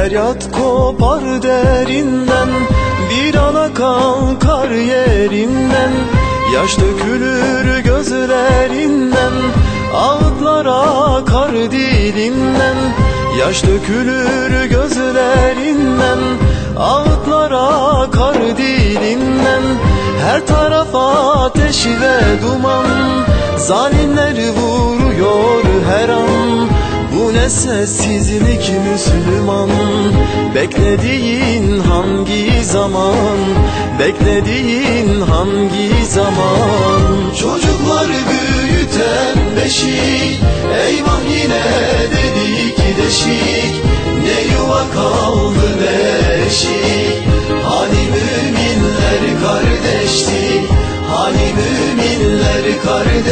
Feryat kopar derinden Bir ana kalkar yerinden. Yaş dökülür gözlerinden Ağıtlar akar dilinden. Yaş dökülür gözlerinden Ağıtlar akar dilinden. Her taraf ateş ve duman Zalimler İşte sessizlik Müslüman Beklediğin hangi zaman? Beklediğin hangi zaman? Çocukları büyüten beşik Eyvah yine dedik deşik. Ne yuva kaldı ne eşik Hani müminler kardeşti? Hani müminler kardeşti?